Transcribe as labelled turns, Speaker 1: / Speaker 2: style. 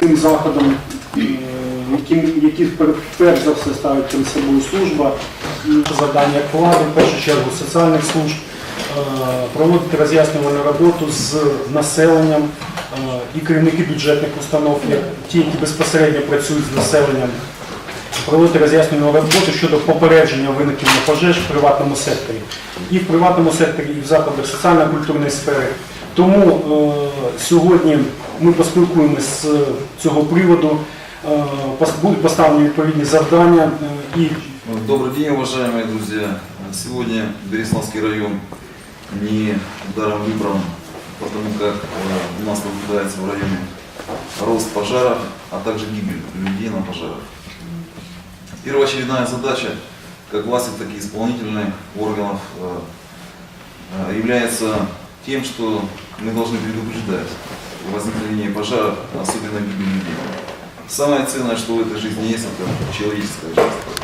Speaker 1: Цим заходом, яким, які перш за все ставить перед собою служба, завдання вкладу, в першу чергу соціальних служб, е, проводити роз'яснювальну роботу з населенням е, і керівники бюджетних установ, як ті, які безпосередньо працюють з населенням, проводити роз'яснювальну роботу щодо попередження виникнення пожеж в приватному секторі. І в приватному секторі, і в закладах соціально-культурної сфери. Тому е, сьогодні ми поспілкуємося з цього приводу, е, пос- будуть поставлені відповідні завдання е, і
Speaker 2: Добрый день, уважаемые друзья. Сегодня Береславский район не даром выбран, потому как э, у нас наблюдается в районе рост пожаров, а также гибель людей на пожарах. Первоочередная задача, как власти, так и исполнительных органов, э, э, является тем, что мы должны предупреждать возникновение пожаров, особенно гибель людей. Самое ценное, что в этой жизни есть, это человеческая жизнь.